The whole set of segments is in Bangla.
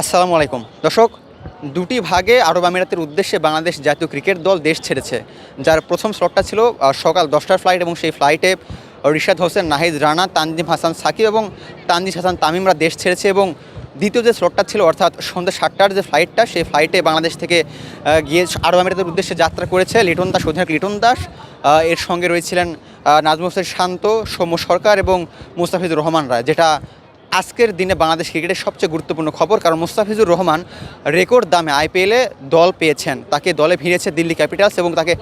আসসালামু আলাইকুম। দর্শক, দুটি ভাগে আরব আমিরাতের উদ্দেশ্যে বাংলাদেশ জাতীয় ক্রিকেট দল দেশ ছেড়েছে। যার প্রথম স্লটটা ছিল সকাল দশটার ফ্লাইট এবং সেই ফ্লাইটে রিশাদ হোসেন, নাহিদ রানা, তানজিম হাসান সাকিব এবং তানজিম হাসান তামিমরা দেশ ছেড়েছে এবং দ্বিতীয় যে স্লটটা ছিল, অর্থাৎ সন্ধ্যা সাতটার যে ফ্লাইটটা সেই ফ্লাইটে বাংলাদেশ থেকে গিয়ে আরব আমিরাতের উদ্দেশ্যে যাত্রা করেছে লিটন দাস, অধিনায়ক লিটন দাস। এর সঙ্গে রয়েছিলেন নাজমুল হোসেন শান্ত, সৌম্য সরকার এবং মুস্তাফিজুর রহমান রায়, যেটা আজকের দিনে বাংলাদেশ ক্রিকেটের সবচেয়ে গুরুত্বপূর্ণ খবর, কারণ মুস্তাফিজুর রহমান রেকর্ড দামে আইপিএলে দল পেয়েছেন। তাকে দলে ভিড়েছে দিল্লি ক্যাপিটালস এবং তাকে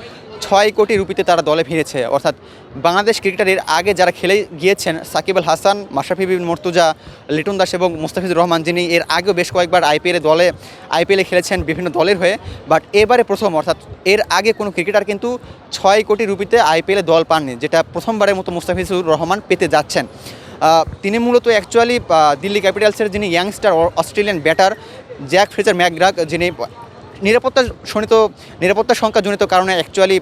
ছয় কোটি রুপিতে তারা দলে ভিড়েছে অর্থাৎ বাংলাদেশ ক্রিকেটারের আগে যারা খেলে গিয়েছেন, সাকিব আল হাসান, মাশরাফি বিন মর্তুজা, লিটন দাস এবং মুস্তাফিজুর রহমান, যিনি এর আগেও বেশ কয়েকবার আইপিএলে দলে, আইপিএলে খেলেছেন বিভিন্ন দলের হয়ে বাট এবারে প্রথম, অর্থাৎ এর আগে কোনো ক্রিকেটার কিন্তু ছয় কোটি রুপিতে আইপিএলে দল পাননি, যেটা প্রথমবারের মতো মুস্তাফিজুর রহমান পেতে যাচ্ছেন। তিনি মূলত অ্যাকচুয়ালি দিল্লি ক্যাপিটালসের যিনি youngster Australian batter Jake Fraser McGurk যিনি নিরাপত্তা শনিত নিরাপত্তা সংখ্যাজনিত কারণে অ্যাকচুয়ালি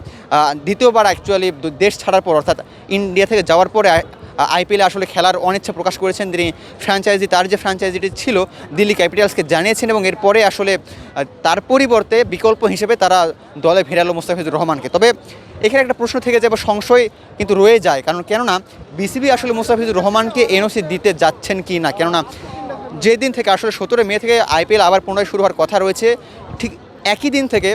দ্বিতীয়বার অ্যাকচুয়ালি দেশ ছাড়ার পর, অর্থাৎ ইন্ডিয়া থেকে যাওয়ার পরে আইপিএলে আসলে খেলার অনিচ্ছা প্রকাশ করেছেন তিনি ফ্র্যাঞ্চাইজি, তার যে ফ্র্যাঞ্চাইজিটি ছিল দিল্লি ক্যাপিটালসকে জানিয়েছেন এবং এরপরে আসলে তার পরিবর্তে বিকল্প হিসেবে তারা দলে ফেরালো মুস্তাফিজুর রহমানকে। তবে এখানে একটা প্রশ্ন থেকে যায় যাবে সংশয় কিন্তু রয়ে যায়, কারণ কেননা বিসিবি আসলে মুস্তাফিজুর রহমানকে এনওসি দিতে যাচ্ছেন কি না? কেননা যেদিন থেকে আসলে সতেরো মে থেকে আইপিএল আবার পুনরায় শুরু হওয়ার কথা রয়েছে, ঠিক একই দিন থেকে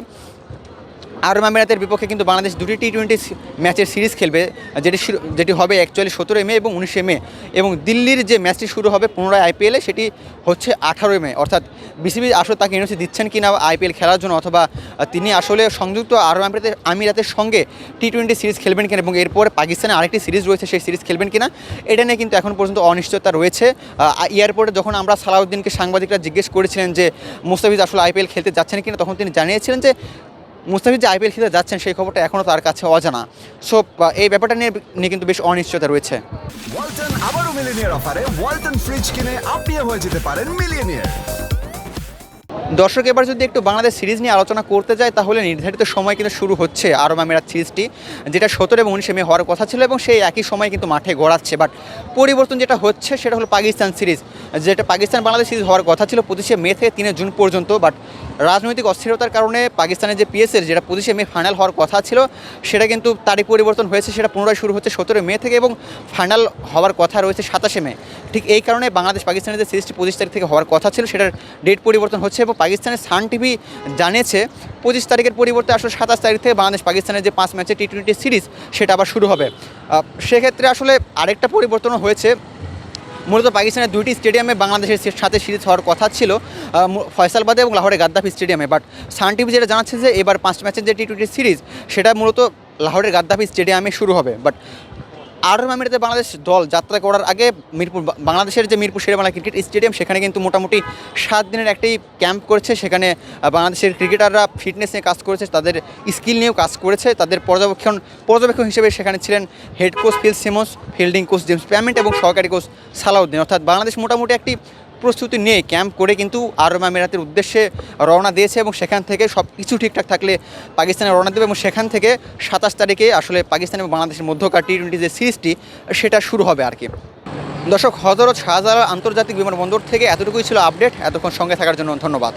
আরব আমিরাতের বিপক্ষে কিন্তু বাংলাদেশ দুটি টি টোয়েন্টি ম্যাচের সিরিজ খেলবে, যেটি যেটি হবে অ্যাকচুয়ালি সতেরোই মে এবং উনিশে মে। এবং দিল্লির যে ম্যাচটি শুরু হবে পুনরায় আইপিএলে সেটি হচ্ছে আঠারোই মে। অর্থাৎ বিসিবি আসলে তাকে এনওসি দিচ্ছেন কি না আইপিএল খেলার জন্য, অথবা তিনি আসলে সংযুক্ত আরব আমিরাতের আমিরাতের সঙ্গে টি টোয়েন্টি সিরিজ খেলবেন কিনা, এবং এরপরে পাকিস্তানে আরেকটি সিরিজ রয়েছে, সেই সিরিজ খেলবেন কিনা, এটা নিয়ে কিন্তু এখন পর্যন্ত অনিশ্চয়তা রয়েছে। এয়ারপোর্টে যখন আমরা সালাউদ্দিনকে সাংবাদিকরা জিজ্ঞেস করেছিলেন যে মুস্তাফিজ আসলে আইপিএল খেলতে যাচ্ছেন কিনা, তখন তিনি জানিয়েছিলেন যে মুস্তাফিজ যে আইপিএল খেলতে যাচ্ছেন সেই খবরটা এখনও তার কাছে অজানা। সো এই ব্যাপারটা নিয়ে নিয়ে কিন্তু বেশ অনিশ্চয়তা রয়েছে। ওয়ালটন আবারও মিলিনিয়ার অফারে। ওয়ালটন ফ্রিজ কিনে আপনিও হয়ে যেতে পারেন মিলিয়নিয়ার। দর্শক এবার যদি একটু বাংলাদেশ সিরিজ নিয়ে আলোচনা করতে যায় তাহলে নির্ধারিত সময় কিন্তু শুরু হচ্ছে আরব আমিরাত সিরিজটি যেটা সতেরো এবং উনিশে মে হওয়ার কথা ছিল এবং সেই একই সময় কিন্তু মাঠে গড়াচ্ছে। বাট পরিবর্তন যেটা হচ্ছে সেটা হলো পাকিস্তান সিরিজ যেটা পাকিস্তান বাংলাদেশ সিরিজ হওয়ার কথা ছিল পঁচিশে মে থেকে তিনে জুন পর্যন্ত। বাট রাজনৈতিক অস্থিরতার কারণে পাকিস্তানের যে পিএসএল যেটা পঁচিশে মে ফাইনাল হওয়ার কথা ছিল, সেটা কিন্তু তারই পরিবর্তন হয়েছে, সেটা পুনরায় শুরু হচ্ছে সতেরো মে থেকে এবং ফাইনাল হওয়ার কথা রয়েছে সাতাশে মে। ঠিক এই কারণে বাংলাদেশ পাকিস্তানের যে সিরিজটি পঁচিশ তারিখ থেকে হওয়ার কথা ছিল, সেটার ডেট পরিবর্তন হচ্ছে এবং পাকিস্তানের সান টিভি জানিয়েছে, পঁচিশ তারিখের পরিবর্তে আসলে সাতাশ তারিখ থেকে বাংলাদেশ পাকিস্তানের যে পাঁচ ম্যাচের টি টোয়েন্টি সিরিজ সেটা আবার শুরু হবে। সেক্ষেত্রে আসলে আরেকটা পরিবর্তনও হয়েছে। মূলত পাকিস্তানের দুইটি স্টেডিয়ামে বাংলাদেশের সাথে সিরিজ হওয়ার কথা ছিল ফয়সালবাদে এবং লাহোরে গাদ্দাফি স্টেডিয়ামে। বাট সান টিভি যেটা জানাচ্ছে যে এবার পাঁচ ম্যাচের যে টি টোয়েন্টি সিরিজ সেটা মূলত লাহোরের গাদ্দাফি স্টেডিয়ামে শুরু হবে। বাট আরব আমিরাতে বাংলাদেশ দল যাত্রা করার আগে মিরপুর বাংলাদেশের যে মিরপুর শেরেবাংলা ক্রিকেট স্টেডিয়াম, সেখানে কিন্তু মোটামুটি সাত দিনের একটি ক্যাম্প করেছে। সেখানে বাংলাদেশের ক্রিকেটাররা ফিটনেস নিয়ে কাজ করেছে, তাদের স্কিল নিয়েও কাজ করেছে। তাদের পর্যবেক্ষণ পর্যবেক্ষক হিসেবে সেখানে ছিলেন head coach Phil Simmons fielding coach James Pamment এবং সহকারী কোচ সালাউদ্দিন। অর্থাৎ বাংলাদেশ মোটামুটি একটি প্রস্তুতি নিয়ে ক্যাম্প করে কিন্তু আরব আমিরাতের উদ্দেশ্যে রওনা দিয়েছে এবং সেখান থেকে সব কিছু ঠিকঠাক থাকলে পাকিস্তানে রওনা দেবে এবং সেখান থেকে সাতাশ তারিখে আসলে পাকিস্তান এবং বাংলাদেশের মধ্যকার টি টোয়েন্টি যে সিরিজটি, সেটা শুরু হবে আর কি। দর্শক, হজরত শাহজালাল আন্তর্জাতিক বিমানবন্দর থেকে এতটুকুই ছিল আপডেট। এতক্ষণ সঙ্গে থাকার জন্য ধন্যবাদ।